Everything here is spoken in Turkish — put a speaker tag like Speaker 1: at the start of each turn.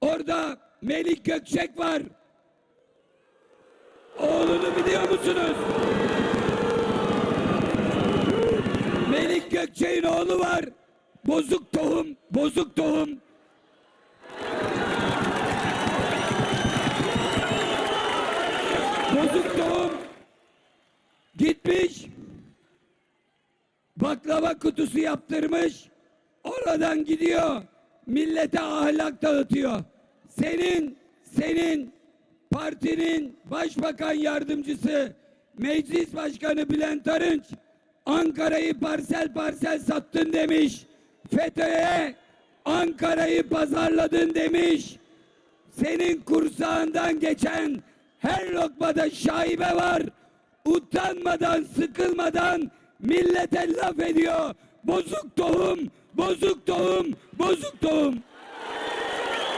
Speaker 1: Orada Melik Gökçek var. Oğlunu biliyor musunuz? Melik Gökçek'in oğlu var. Bozuk tohum, bozuk tohum. Bozuk tohum gitmiş baklava kutusu yaptırmış oradan gidiyor millete ahlak dağıtıyor senin senin partinin başbakan yardımcısı meclis başkanı Bülent Arınç Ankara'yı parsel parsel sattın demiş FETÖ'ye Ankara'yı pazarladın demiş senin kursağından geçen her lokmada şaibe var. Utanmadan, sıkılmadan millete laf ediyor. Bozuk tohum, bozuk tohum, bozuk tohum.